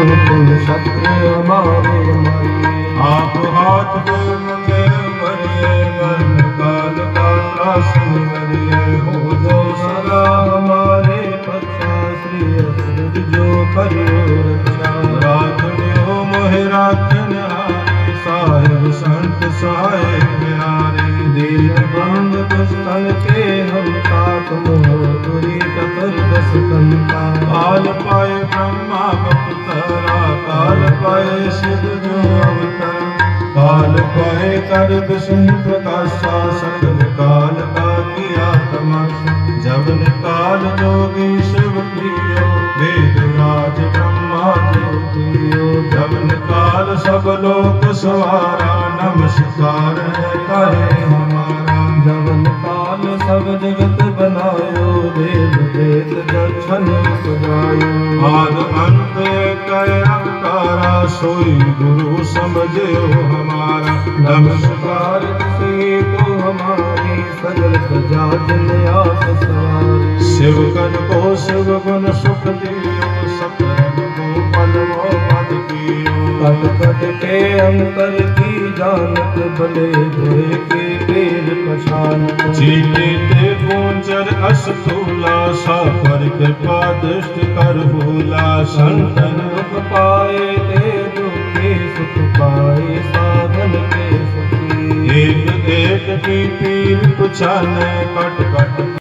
शत्रु हमारे आप हाथ दो मंगे मरिए मन काल का त्रासी मरिए हो जो सदा हमारे पक्षा श्री जो करियो काल पाए कर विष्णु प्रकाशा सकल काल का किया तमाशा। जब निकाल जोगी शिव प्रियो, वेद राज ब्रह्मा जो प्रियो। जब निकाल सब लोक सवारा, नमस्कार है कहे हमारा। जवन काल सब जगत आद अंत कय अवतारा सोई गुरु समझो हमारा नमस्कार नमस्कार से तो हमारी सगल प्रजा जन आप सवारी शिव गण को शिव गुण सुख दियो सकल को पल वो पद कियो कट कट के अंतर ਜਾਣਤ ਭਲੇ ਹੋਏ ਕੇ ਪੇਰ ਪਛਾਨ ਜੀਤੇ ਤੇ ਪੋਚਰ ਅਸ ਤੋਲਾ ਸਾ ਪਰ ਕਿਰਪਾ ਦ੍ਰਿਸ਼ਟ ਕਰ ਹੋਲਾ ਸੰਤਨ ਦੁਖ ਪਾਏ ਤੇ ਦੁਖੇ ਸੁਖ ਪਾਏ ਸਾਧਨ ਕੇ ਸੁਖੀ। ਏਕ ਏਕ ਕੀ ਪੀਰ ਪਛਾਨੇ ਕਟ ਕਟ